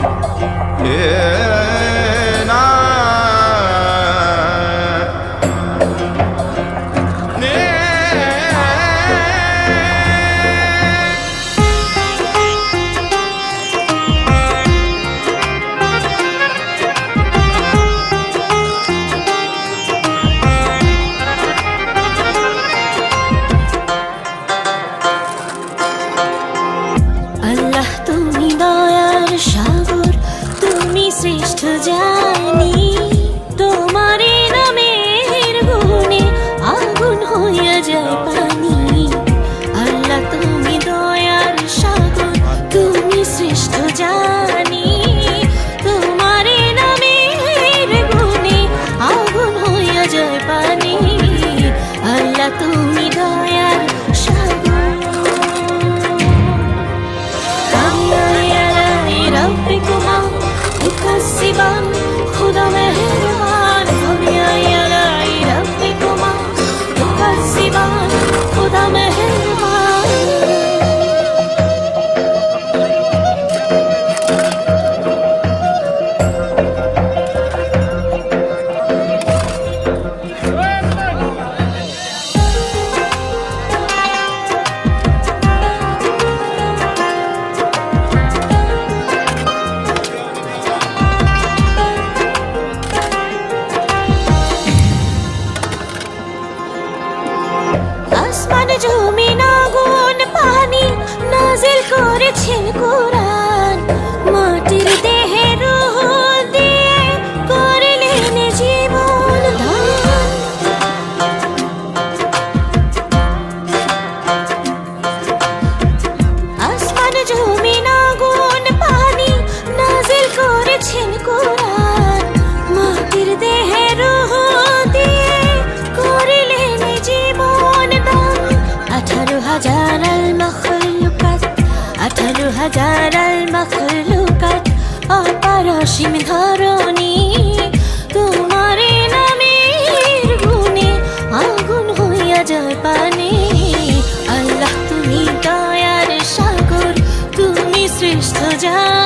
Yeah. শ্রেষ্ঠ জানি, তোমার নামের গুণে আগুন হইয়া যায় পানি। আল্লাহ, তুমি দয়ার সাগর, তুমি শ্রেষ্ঠ জানি, তোমার নামের গুণে আগুন হইয়া যায় পানি। আল্লাহ, তুমি দয়ার আসমান জমিন আগুন পানি নাজিল করেছেন কোরআন। হাজার আল মখলুকাত আঠারো হাজার আল মখলুকাত অপারসীম ধরণী। তোমার নামের গুণে আগুন হইয়া যায় পানি। আল্লাহ, তুমি দয়ার সাগর, তুমি শ্রেষ্ঠ জানি।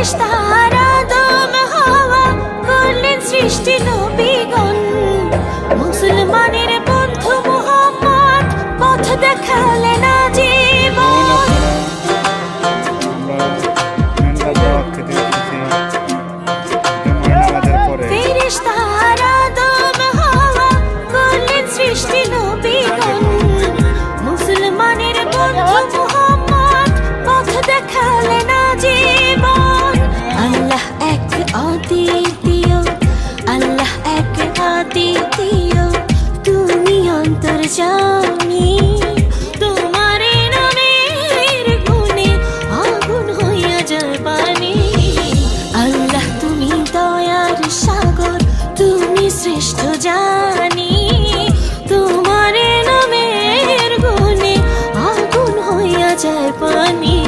শেষ তাহার আদম করলেন সৃষ্টি নবীগণ। মুসলমানের বন্ধু মোহাম্মদ পথ দেখালেন আজীবন। ফেরেশ তাহার আদম সৃষ্ট জানি তোমার নামের গুণে আগুন হইয়া যায় পানি।